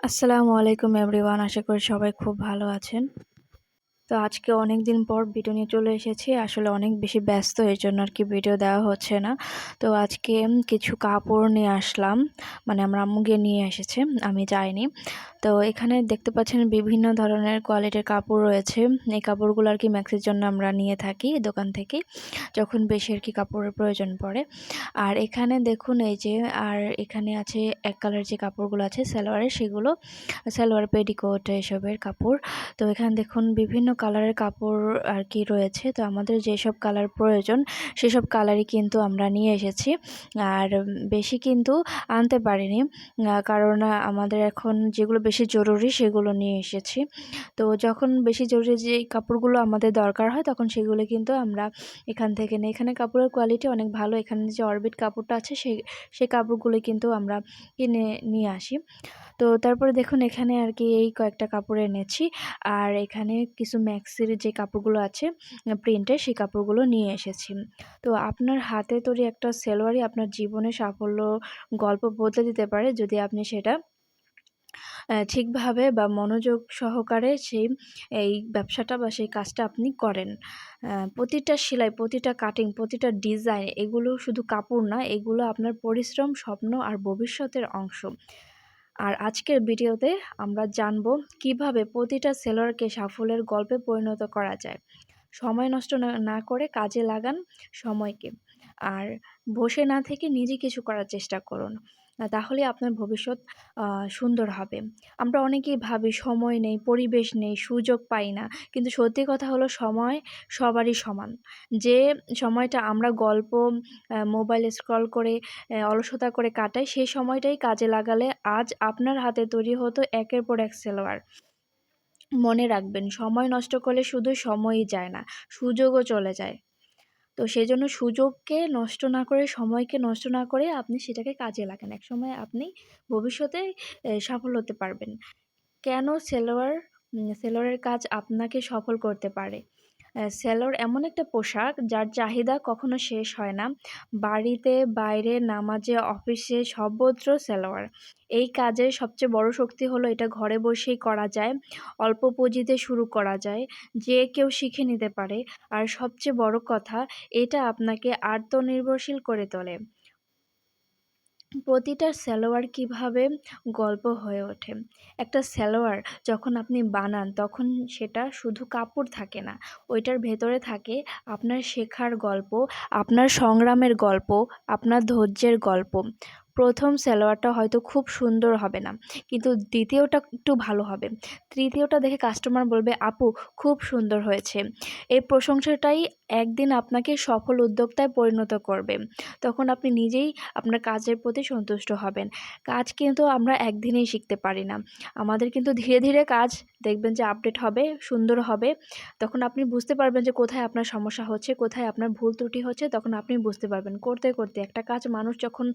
আসসালামু আলাইকুম এভরিওয়ান। আশা করি সবাই খুব ভালো আছেন। তো আজকে অনেক দিন পর ভিডিও নিয়ে চলে এসেছি। আসলে অনেক বেশি ব্যস্ত, এর জন্য আর কি ভিডিও দেওয়া হচ্ছে না। তো আজকে কিছু কাপড় নিয়ে আসলাম। মানে আমরা আম্মু গিয়ে নিয়ে এসেছে, আমি যাইনি। তো এখানে দেখতে পাচ্ছেন বিভিন্ন ধরনের কোয়ালিটির কাপড় রয়েছে। এই কাপড়গুলো আর কি ম্যাক্সের জন্য আমরা নিয়ে থাকি দোকান থেকে, যখন বেশি আর কি কাপড়ের প্রয়োজন পড়ে। আর এখানে দেখুন এই যে, আর এখানে আছে এক কালার যে কাপড়গুলো আছে, সালোয়ারের, সেগুলো সালোয়ার পেডিকোট এসবের কাপড়। তো এখানে দেখুন বিভিন্ন কালারের কাপড় আর কি রয়েছে। তো আমাদের যেসব কালার প্রয়োজন, সেসব কালারই কিন্তু আমরা নিয়ে এসেছি। আর বেশি কিন্তু আনতে পারিনি কারণ আমাদের এখন যেগুলো বেশি জরুরি সেগুলো নিয়ে এসেছি। তো যখন বেশি জরুরি যে কাপড়গুলো আমাদের দরকার হয়, তখন সেগুলো কিন্তু আমরা এখান থেকে নিই। এখানে কাপড়ের কোয়ালিটি অনেক ভালো। এখানে যে অরবিট কাপড়টা আছে সেই সেই কাপড়গুলো কিন্তু আমরা কিনে, নিয়ে আসি। তো তারপরে দেখুন, এখানে আর কি এই কয়েকটা কাপড় এনেছি। আর এখানে কিছু ম্যাক্সির যে কাপড়গুলো আছে প্রিন্টের সেই কাপড়গুলো নিয়ে এসেছি। তো আপনার হাতে তৈরি একটা সেলোয়ারই আপনার জীবনে সাফল্য গল্প বদলে দিতে পারে যদি আপনি সেটা ঠিকভাবে বা মনোযোগ সহকারে সেই, এই ব্যবসাটা বা সেই কাজটা আপনি করেন। প্রতিটা সেলাই, প্রতিটা কাটিং, প্রতিটা ডিজাইন এগুলো শুধু কাপড় না, এগুলো আপনার পরিশ্রম, স্বপ্ন আর ভবিষ্যতের অংশ। আর আজকের ভিডিওতে আমরা জানব কীভাবে প্রতিটা সেলরকে সাফল্যের গল্পে পরিণত করা যায়। সময় নষ্ট না করে কাজে লাগান সময়কে। আর বসে না থেকে নিজে কিছু করার চেষ্টা করুন। তাহলে আপনার ভবিষ্যৎ সুন্দর হবে। আমরা অনেকেই ভাবি সময় নেই, পরিবেশ নেই, সুযোগ পাই না। কিন্তু সত্যি কথা হলো সময় সবারই সমান। যে সময়টা আমরা গল্প মোবাইল স্ক্রল করে অলসতা করে কাটাই, সেই সময়টাই কাজে লাগালে আজ আপনার হাতে তৈরি হতো একের পর এক সেলোয়ার। মনে রাখবেন, সময় নষ্ট করলে শুধু সময়ই যায় না, সুযোগও চলে যায়। তো সেই জন্য সুযোগকে নষ্ট না করে, সময়কে নষ্ট না করে আপনি সেটাকে কাজে লাগান। এক সময় আপনি ভবিষ্যতে সফল হতে পারবেন। কেন সেলোয়ার সেলোয়ারের কাজ আপনাকে সফল করতে পারে? সেলোর এমন একটা পোশাক যার চাহিদা কখনো শেষ হয় না। বাড়িতে, বাইরে, নামাজে, অফিসে সর্বত্র সেলোয়ার এই কাজের সবচেয়ে বড় শক্তি হলো এটা ঘরে বসেই করা যায়, অল্প পুঁজিতে শুরু করা যায়, যে কেউ শিখে নিতে পারে। আর সবচেয়ে বড় কথা, এটা আপনাকে আত্মনির্ভরশীল করে তোলে। প্রতিটা সালোয়ার কীভাবে গল্প হয়ে ওঠে? একটা সালোয়ার যখন আপনি বানান, তখন সেটা শুধু কাপড় থাকে না, ওইটার ভেতরে থাকে আপনার শেখার গল্প, আপনার সংগ্রামের গল্প, আপনার ধৈর্যের গল্প। প্রথম সালোয়ারটা হয়তো খুব সুন্দর হবে না, কিন্তু দ্বিতীয়টা একটু ভালো হবে। তৃতীয়টা দেখে কাস্টমার বলবে, আপু, খুব সুন্দর হয়েছে। এই প্রশংসাটাই একদিন আপনাকে সফল উদ্যোক্তায় পরিণত করবে। তখন আপনি নিজেই আপনার কাজের প্রতি সন্তুষ্ট হবেন। কাজ কিন্তু আমরা একদিনেই শিখতে পারি না। আমাদের কিন্তু ধীরে ধীরে কাজ দেখবেন যে আপডেট হবে, সুন্দর হবে। তখন আপনি বুঝতে পারবেন যে কোথায় আপনার সমস্যা হচ্ছে, কোথায় আপনার ভুল ত্রুটি হচ্ছে। তখন আপনি বুঝতে পারবেন, করতে করতে একটা কাজ মানুষ যখন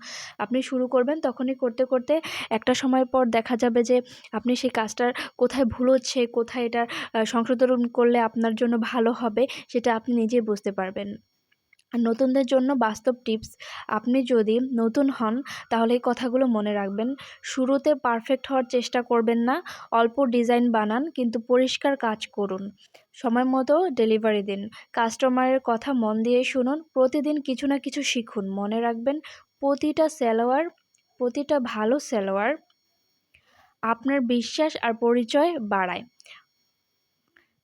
আপনি শুরু করবেন, তখনই করতে করতে একটা সময় পর দেখা যাবে যে আপনি সেই কাজটার কোথায় ভুল হচ্ছে, কোথায় এটা সংশোধন করলে আপনার জন্য ভালো হবে, সেটা আপনি নিজেই বুঝতে পারবেন। নতুনদের জন্য বাস্তব টিপস, আপনি যদি নতুন হন, তাহলে এই কথাগুলো মনে রাখবেন। শুরুতে পারফেক্ট হওয়ার চেষ্টা করবেন না, অল্প ডিজাইন বানান, কিন্তু পরিষ্কার কাজ করুন। সময় মতো ডেলিভারি দিন। কাস্টমারের কথা মন দিয়ে শুনুন, প্রতিদিন কিছু না কিছু শিখুন, মনে রাখবেন প্রতিটা সালোয়ার, প্রতিটা ভালো সালোয়ার আপনার বিশ্বাস আর পরিচয় বাড়ায়।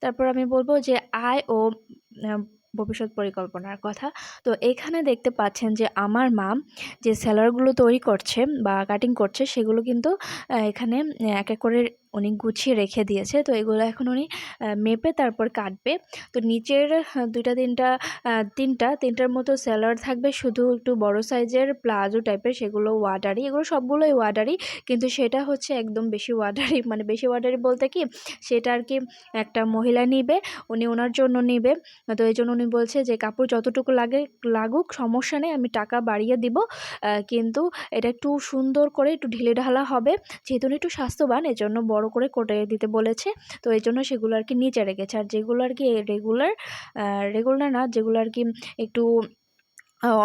তারপর আমি বলব যে আয় ও ভবিষ্যৎ পরিকল্পনার কথা। তো এখানে দেখতে পাচ্ছেন যে আমার মা যে স্যালারগুলো তৈরি করছে বা কাটিং করছে, সেগুলো কিন্তু এখানে এক এক করে উনি গুছিয়ে রেখে দিয়েছে। তো এগুলো এখন উনি মেপে তারপর কাটবে। তো নিচের দুইটা, তিনটা তিনটা, তিনটার মতো স্যালার থাকবে। শুধু একটু বড় সাইজের প্লাজো টাইপের, সেগুলো ওয়াডারি এগুলো সবগুলোই ওয়াডারি কিন্তু সেটা হচ্ছে একদম বেশি ওয়াডারি মানে বেশি ওয়াডারি বলতে কি, সেটা আর কি একটা মহিলা নিবে, উনি ওনার জন্য নিবে। তো এই জন্য উনি বলছে যে, কাপড় যতটুকু লাগে, লাগুক, সমস্যা নেই, আমি টাকা বাড়িয়ে দিব। কিন্তু এটা একটু সুন্দর করে একটু ঢিলে ঢালা হবে। যেহেতু একটু স্বাস্থ্যবান, এজন্য বড় বড় করে কোটে দিতে বলেছে। তো এই জন্য সেগুলো আর কি নিচে রেখেছে। আর যেগুলো আর কি রেগুলার রেগুলার না, যেগুলো আর কি একটু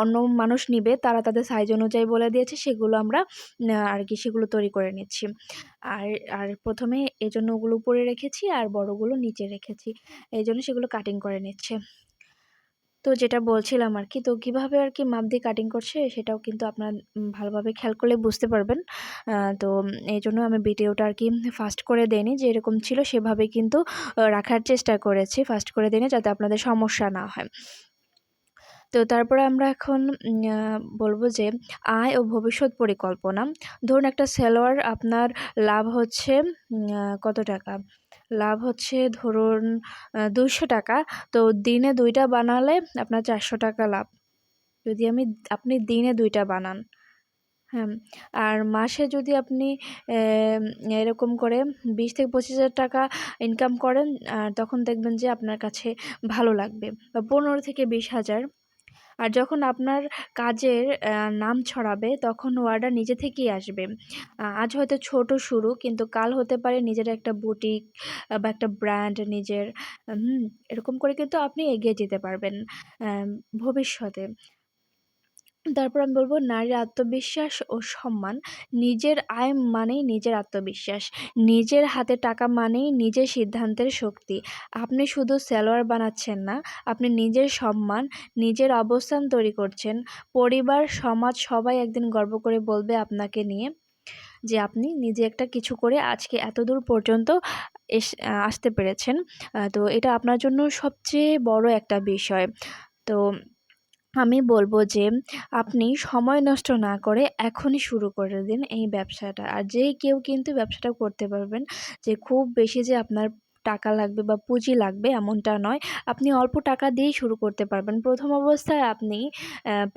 অন্য মানুষ নিবে, তারা তাদের সাইজ অনুযায়ী বলে দিয়েছে, সেগুলো আমরা আর কি সেগুলো তৈরি করে নিচ্ছি। আর আর প্রথমে এজন্য ওগুলো উপরে রেখেছি, আর বড়গুলো নিচে রেখেছি। এই জন্য সেগুলো কাটিং করে নিচ্ছে। তো যেটা বলছিলাম আর কি তো কীভাবে আর কি মাপ দিয়ে কাটিং করছে সেটাও কিন্তু আপনার ভালোভাবে খেয়াল করলে বুঝতে পারবেন। তো এই জন্য আমি ভিডিওটা আর কি ফাস্ট করে দেয়নি যে এরকম ছিল সেভাবে কিন্তু রাখার চেষ্টা করেছি ফাস্ট করে দিইনি যাতে আপনাদের সমস্যা না হয়। তো তারপরে আমরা এখন বলব যে আয় ও ভবিষ্যৎ পরিকল্পনা। ধরুন একটা সেলোয়ার আপনার লাভ হচ্ছে কত টাকা? লাভ হচ্ছে ধরুন দুইশো টাকা। তো দিনে দুইটা বানালে আপনার চারশো টাকা লাভ। যদি আমি, আপনি দিনে দুইটা বানান হ্যাঁ। আর মাসে যদি আপনি এরকম করে বিশ থেকে পঁচিশ হাজার টাকা ইনকাম করেন তখন দেখবেন যে আপনার কাছে ভালো লাগবে। বা পনেরো থেকে বিশ হাজার আর যখন আপনার কাজের নাম ছড়াবে তখন অর্ডার নিজে থেকেই আসবে। আজ হয়তো ছোট শুরু কিন্তু কাল হতে পারে নিজের একটা বুটিক বা একটা ব্র্যান্ড, নিজের এরকম করে কিন্তু আপনি এগিয়ে যেতে পারবেন ভবিষ্যতে। তারপর আমি বলব নারীর আত্মবিশ্বাস ও সম্মান। নিজের আয় মানেই নিজের আত্মবিশ্বাস। নিজের হাতে টাকা মানেই নিজের সিদ্ধান্তের শক্তি। আপনি শুধু সালোয়ার বানাচ্ছেন না, আপনি নিজের সম্মান, নিজের অবস্থান তৈরি করছেন। পরিবার, সমাজ সবাই একদিন গর্ব করে বলবে আপনাকে নিয়ে যে আপনি নিজে একটা কিছু করে আজকে এত দূর পর্যন্ত এস আসতে পেরেছেন। তো এটা আপনার জন্য সবচেয়ে বড় একটা বিষয়। তো আমি বলব যে, আপনি সময় নষ্ট না করে এখনই শুরু করে দিন এই ব্যবসাটা। আর যেই কেউ কিন্তু ব্যবসাটা করতে পারবেন, যে খুব বেশি যে আপনার টাকা লাগবে বা পুঁজি লাগবে এমনটা নয়। আপনি অল্প টাকা দিয়েই শুরু করতে পারবেন। প্রথম অবস্থায় আপনি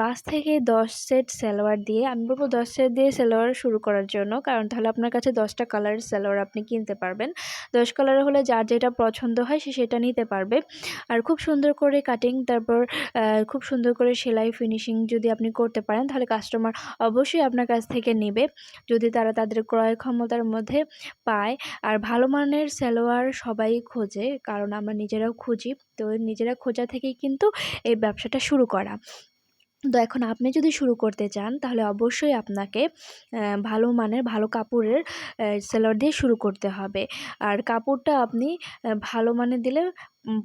পাঁচ থেকে দশ সেট সালোয়ার দিয়ে, আমি বলব দশ সেট দিয়ে সালোয়ার শুরু করার জন্য, কারণ তাহলে আপনার কাছে দশটা কালারের সালোয়ার আপনি কিনতে পারবেন। দশ কালারের হলে যার যেটা পছন্দ হয় সে সেটা নিতে পারবে। আর খুব সুন্দর করে কাটিং তারপর খুব সুন্দর করে সেলাই ফিনিশিং যদি আপনি করতে পারেন, তাহলে কাস্টমার অবশ্যই আপনার কাছ থেকে নেবে। যদি তারা তাদের ক্রয় ক্ষমতার মধ্যে পায়, আর ভালো মানের সালোয়ার সব সবাই খোঁজে, কারণ আমরা নিজেরাও খুঁজি। তো নিজেরা খোঁজা থেকেই কিন্তু এই ব্যবসাটা শুরু করা। তো এখন আপনি যদি শুরু করতে চান, তাহলে অবশ্যই আপনাকে ভালো মানের, ভালো কাপড়ের সেলার দিয়ে শুরু করতে হবে। আর কাপড়টা আপনি ভালো মানের দিলে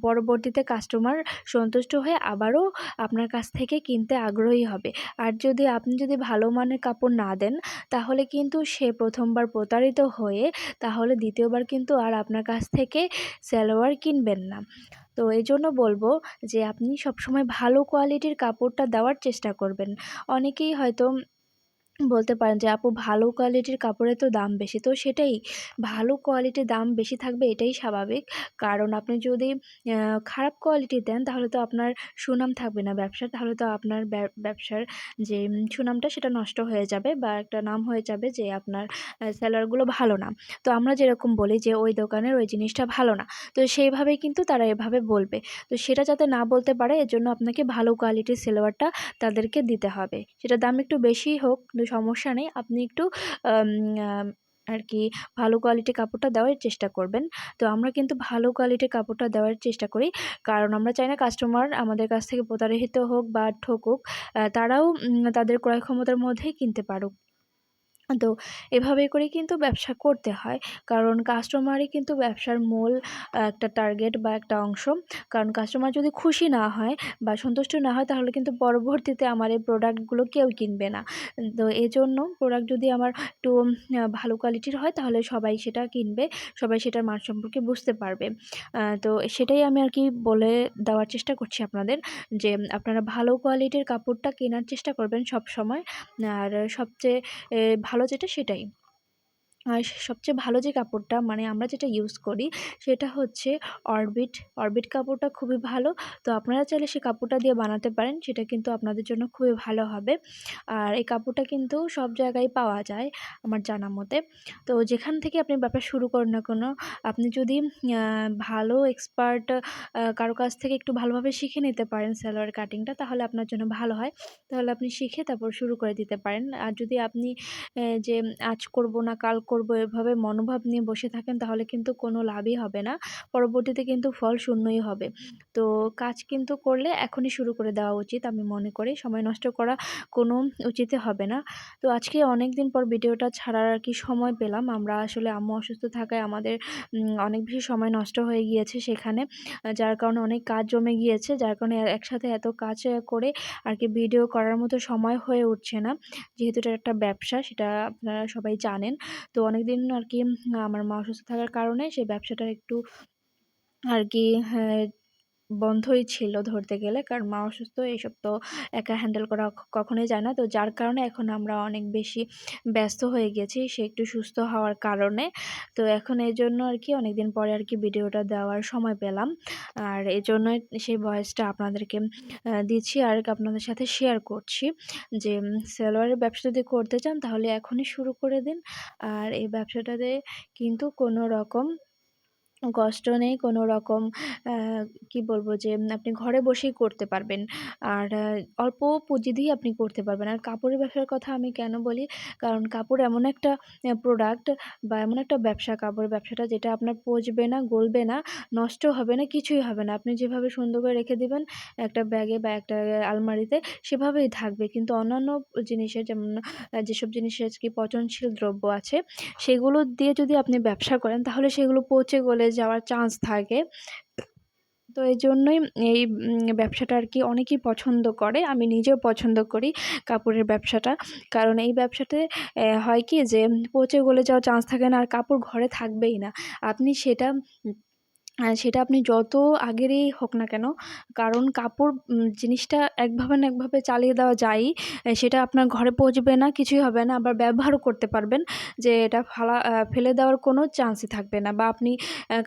পরবর্তীতে কাস্টমার সন্তুষ্ট হয়ে আবারও আপনার কাছ থেকে কিনতে আগ্রহী হবে। আর যদি আপনি যদি ভালো মানের কাপড় না দেন, তাহলে কিন্তু সে প্রথমবার প্রতারিত হয়ে, তাহলে দ্বিতীয়বার কিন্তু আর আপনার কাছ থেকে সালোয়ার কিনবেন না। তো এই জন্য বলব যে, আপনি সবসময় ভালো কোয়ালিটির কাপড়টা দেওয়ার চেষ্টা করবেন। অনেকেই হয়তো বলতে পারেন যে, আপু, ভালো কোয়ালিটির কাপড়ের তো দাম বেশি। তো সেটাই, ভালো কোয়ালিটির দাম বেশি থাকবে এটাই স্বাভাবিক। কারণ আপনি যদি খারাপ কোয়ালিটি দেন, তাহলে তো আপনার সুনাম থাকবে না। ব্যবসার, তাহলে তো আপনার ব্যবসার যে সুনামটা সেটা নষ্ট হয়ে যাবে বা একটা নাম হয়ে যাবে যে, আপনার সেলারগুলো ভালো না। তো আমরা যেরকম বলি যে, ওই দোকানের ওই জিনিসটা ভালো না। তো সেইভাবেই কিন্তু তারা এভাবে বলবে। তো সেটা যাতে না বলতে পারে, এর জন্য আপনাকে ভালো কোয়ালিটির সেলোয়ারটা তাদেরকে দিতে হবে। সেটা দাম একটু বেশিই হোক সমস্যা নেই। আপনি একটু আর কি ভালো কোয়ালিটির কাপড়টা দেওয়ার চেষ্টা করবেন। তো আমরা কিন্তু ভালো কোয়ালিটির কাপড়টা দেওয়ার চেষ্টা করি। কারণ আমরা চাই না কাস্টমার আমাদের কাছ থেকে প্রতারিত হোক বা ঠকুক তারাও তাদের ক্রয় ক্ষমতার মধ্যেই কিনতে পারুক। তো এভাবে করে কিন্তু ব্যবসা করতে হয়। কারণ কাস্টমারই কিন্তু ব্যবসার মূল একটা টার্গেট বা একটা অংশ। কারণ কাস্টমার যদি খুশি না হয় বা সন্তুষ্ট না হয়, তাহলে কিন্তু পরবর্তীতে আমার এই প্রোডাক্টগুলো কেউ কিনবে না। তো এজন্য প্রোডাক্ট যদি আমার একটু ভালো কোয়ালিটির হয়, তাহলে সবাই সেটা কিনবে, সবাই সেটার মান সম্পর্কে বুঝতে পারবে। তো সেটাই আমি আর কি বলে দেওয়ার চেষ্টা করছি আপনাদের, যে আপনারা ভালো কোয়ালিটির কাপড়টা কেনার চেষ্টা করবেন সব সময় আর সবচেয়ে ভালো যেটা সেটাই। আর সবচেয়ে ভালো যে কাপড়টা মানে আমরা যেটা ইউজ করি সেটা হচ্ছে অরবিট অরবিট কাপড়টা খুবই ভালো। তো আপনারা চাইলে সে কাপড়টা দিয়ে বানাতে পারেন, সেটা কিন্তু আপনাদের জন্য খুবই ভালো হবে। আর এই কাপড়টা কিন্তু সব জায়গায় পাওয়া যায় আমার জানা মতে। তো যেখান থেকে আপনি ব্যাপার শুরু করেন না কোনো, আপনি যদি ভালো এক্সপার্ট কারও কাছ থেকে একটু ভালোভাবে শিখে নিতে পারেন সালোয়ার কাটিংটা তাহলে আপনার জন্য ভালো হয়। তাহলে আপনি শিখে তারপর শুরু করে দিতে পারেন। আর যদি আপনি যে আজ করব না, কাল করব এভাবে মনোভাব নিয়ে বসে থাকেন তাহলে কিন্তু কোনো লাভই হবে না। পরবর্তীতে কিন্তু ফল শূন্যই হবে। তো কাজ কিন্তু করলে এখনই শুরু করে দেওয়া উচিত আমি মনে করি। সময় নষ্ট করা কোনো উচিত হবে না। তো আজকে অনেক দিন পর ভিডিওটা ছাড়ার আর কি সময় পেলাম। আমরা আসলে আম্মু অসুস্থ থাকায় আমাদের অনেক বেশি সময় নষ্ট হয়ে গিয়েছে সেখানে। যার কারণে অনেক কাজ জমে গিয়েছে। যার কারণে একসাথে এত কাজ করে আর কি ভিডিও করার মতো সময় হয়ে উঠছে না। যেহেতু এটা একটা ব্যবসা, সেটা আপনারা সবাই জানেন। তো অনেক দিন আর কি, আমার মা অসুস্থ থাকার কারণে সেই ব্যবসাটা একটু আর কি হ্যাঁ বন্ধই ছিল ধরতে গেলে। কারণ মা অসুস্থ, এইসব তো একা হ্যান্ডেল করা কখনোই যায় না। তো যার কারণে এখন আমরা অনেক বেশি ব্যস্ত হয়ে গেছি। সে একটু সুস্থ হওয়ার কারণে। তো এখন এই জন্য আর কি অনেকদিন পরে আর কি ভিডিওটা দেওয়ার সময় পেলাম। আর এই জন্যই সেই ভয়েসটা আপনাদেরকে দিচ্ছি আর আপনাদের সাথে শেয়ার করছি। যে সেলোয়ারের ব্যবসা যদি করতে চান তাহলে এখনই শুরু করে দিন। আর এই ব্যবসাটাতে কিন্তু কোনো রকম কষ্ট নেই কোনো রকম কি বলব যে, আপনি ঘরে বসেই করতে পারবেন। আর অল্প পুঁজি দিয়েই আপনি করতে পারবেন। আর কাপড়ের ব্যবসার কথা আমি কেন বলি? কারণ কাপড় এমন একটা প্রোডাক্ট বা এমন একটা ব্যবসা। কাপড়ের ব্যবসাটা যেটা আপনার পচবে না, গলবে না, নষ্ট হবে না, কিছুই হবে না। আপনি যেভাবে সুন্দর করে রেখে দিবেন, একটা ব্যাগে বা একটা আলমারিতে সেভাবেই থাকবে। কিন্তু অন্যান্য জিনিসের যেমন যেসব জিনিসের কি পচনশীল দ্রব্য আছে, সেগুলো দিয়ে যদি আপনি ব্যবসা করেন, তাহলে সেগুলো পচে গলে যাওয়ার চান্স থাকে। তো এই জন্যই এই ব্যবসাটা আর কি অনেকেই পছন্দ করে। আমি নিজেও পছন্দ করি কাপড়ের ব্যবসাটা। কারণ এই ব্যবসাতে হয় কি যে পচে গলে যাওয়ার চান্স থাকে না আর কাপড় ঘরে থাকবেই না। আপনি সেটা সেটা আপনি যত আগেরই হোক না কেন, কারণ কাপড় জিনিসটা একভাবে না একভাবে চালিয়ে দেওয়া যায়ই সেটা আপনার ঘরে পৌঁছবে না, কিছুই হবে না, আবার ব্যবহারও করতে পারবেন, যে এটা ফালা ফেলে দেওয়ার কোনো চান্সই থাকবে না, বা আপনি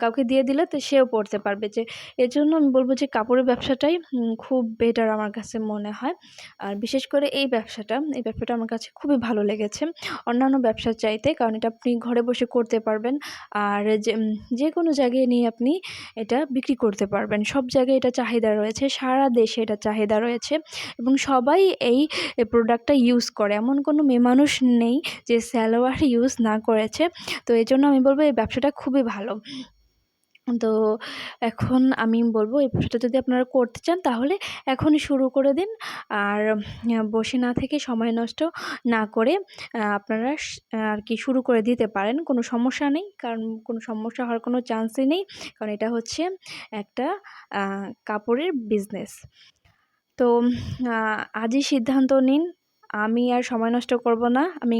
কাউকে দিয়ে দিলে তো সেও পড়তে পারবে, যে এর জন্য আমি বলব যে কাপড়ের ব্যবসাটাই খুব বেটার আমার কাছে মনে হয়, আর বিশেষ করে এই ব্যবসাটা এই ব্যবসাটা আমার কাছে খুবই ভালো লেগেছে, অন্যান্য ব্যবসার চাইতে, কারণ এটা আপনি ঘরে বসে করতে পারবেন, আর যে যে কোনো জায়গায় নিয়ে আপনি এটা বিক্রি করতে পারবেন। সব জায়গায় এটা চাহিদা রয়েছে, সারা দেশে এটা চাহিদা রয়েছে এবং সবাই এই প্রোডাক্টটা ইউজ করে। এমন কোনো মেয়ে মানুষ নেই যে স্যালোয়ার ইউজ না করেছে। তো এই জন্য আমি বলব এই ব্যবসাটা খুবই ভালো। তো এখন আমি বলব এই ব্যবসাটা যদি আপনারা করতে চান, তাহলে এখনই শুরু করে দিন। আর বসে না থেকে সময় নষ্ট না করে আপনারা আর কি শুরু করে দিতে পারেন, কোনো সমস্যা নেই। কারণ কোনো সমস্যা হওয়ার কোনো চান্সই নেই। কারণ এটা হচ্ছে একটা কাপড়ের বিজনেস তো আজই সিদ্ধান্ত নিন আমি আর সময় নষ্ট করব না। আমি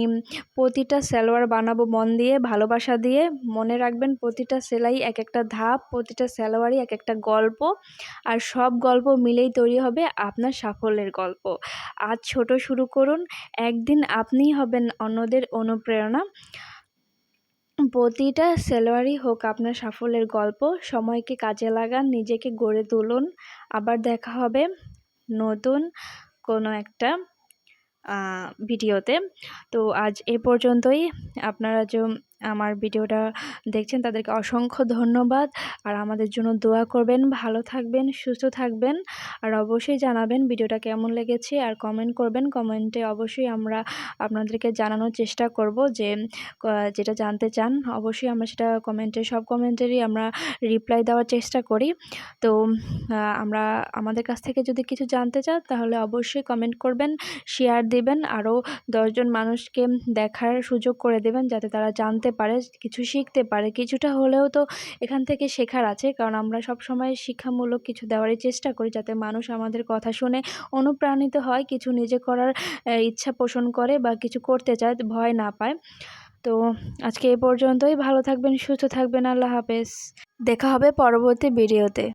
প্রতিটা সালোয়ার বানাবো মন দিয়ে, ভালোবাসা দিয়ে। মনে রাখবেন প্রতিটা সেলাই এক একটা ধাপ, প্রতিটা সালোয়ারই এক একটা গল্প। আর সব গল্প মিলেই তৈরি হবে আপনার সাফল্যের গল্প। আজ ছোট শুরু করুন, একদিন আপনিই হবেন অন্যদের অনুপ্রেরণা। প্রতিটা সেলোয়ারই হোক আপনার সাফল্যের গল্প, সময়কে কাজে লাগান, নিজেকে গড়ে তুলুন। আবার দেখা হবে নতুন কোনো একটা ভিডিওতে। তো আজ এ পর্যন্তই। আপনারা যে আমার ভিডিওটা দেখছেন, তাদেরকে অসংখ্য ধন্যবাদ। আর আমাদের জন্য দোয়া করবেন, ভালো থাকবেন, সুস্থ থাকবেন। আর অবশ্যই জানাবেন ভিডিওটা কেমন লেগেছে, আর কমেন্ট করবেন। কমেন্টে অবশ্যই আমরা আপনাদেরকে জানানোর চেষ্টা করব যে যেটা জানতে চান, অবশ্যই আমরা সেটা কমেন্টে সব কমেন্টেরই আমরা রিপ্লাই দেওয়ার চেষ্টা করি। তো আমরা, আমাদের কাছ থেকে যদি কিছু জানতে চান, তাহলে অবশ্যই কমেন্ট করবেন শেয়ার দেবেন। আরও দশজন মানুষকে দেখার সুযোগ করে দেবেন, যাতে তারা জানতে জানতে পারে, কিছু শিখতে পারে। কিছুটা হলেও তো এখান থেকে শেখার আছে। কারণ আমরা সব সময় শিক্ষামূলক কিছু দেওয়ারই চেষ্টা করি যাতে মানুষ আমাদের কথা শুনে অনুপ্রাণিত হয়, কিছু নিজে করার ইচ্ছা পোষণ করে বা কিছু করতে চায়, ভয় না পায়। তো আজকে এ পর্যন্তই। ভালো থাকবেন, সুস্থ থাকবেন। আল্লাহ হাফেজ। দেখা হবে পরবর্তী ভিডিওতে।